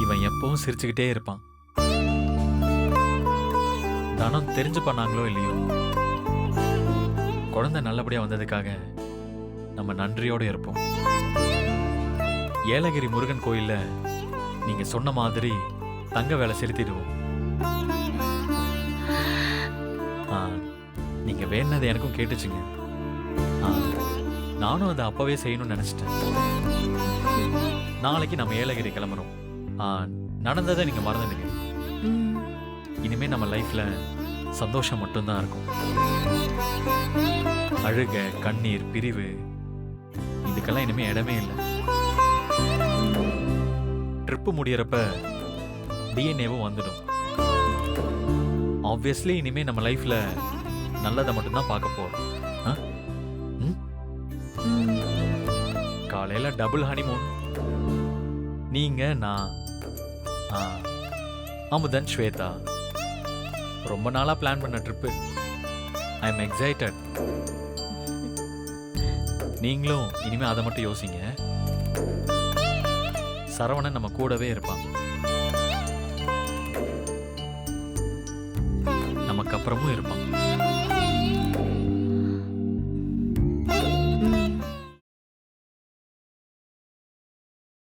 இவன் எப்பவும் சிரிச்சுக்கிட்டே இருப்பான். தனம் தெரிஞ்சு பண்ணாங்களோ இல்லையோ? குழந்தை நல்லபடியா வந்ததுக்காக நம்ம நன்றியோட இருப்போம். ஏலகிரி முருகன் கோயில்ல நீங்க சொன்ன மாதிரி தங்க வேலை செலுத்திடுவோம். ஆ, நீங்க வேணது எனக்கும் கேட்டுச்சுங்க. ஆ, நானும் அதை அப்பவே செய்யணும்னு நினைச்சிட்டேன். நாளைக்கு நம்ம ஏலகிரி கிளம்புறோம் நடந்ததை நீங்கள் மறந்துடுங்க இனிமேல் நம்ம லைஃப்பில் சந்தோஷம் மட்டும்தான் இருக்கும். அழுக கண்ணீர் பிரிவு இதுக்கெல்லாம் இனிமேல் இடமே இல்லை. ட்ரிப்பு முடியறப்ப டிஎன்ஏவும் வந்துடும். ஆப்வியஸ்லி இனிமேல் நம்ம லைஃப்பில் நல்லதை மட்டும்தான் பார்க்க போகிறோம் ஆ? டபுள் ஹனிமூன் நீங்கள் நான் ஆ, அமுதன் ஸ்வேதா. ரொம்ப நாளா பிளான் பண்ண ட்ரிப்பு ஐ எம் எக்ஸைட்டட் நீங்களும் இனிமே அதை மட்டும் யோசிங்க. சரவணன் நம்ம கூடவே இருப்பான். நமக்கு அப்புறமும் இருப்பான்.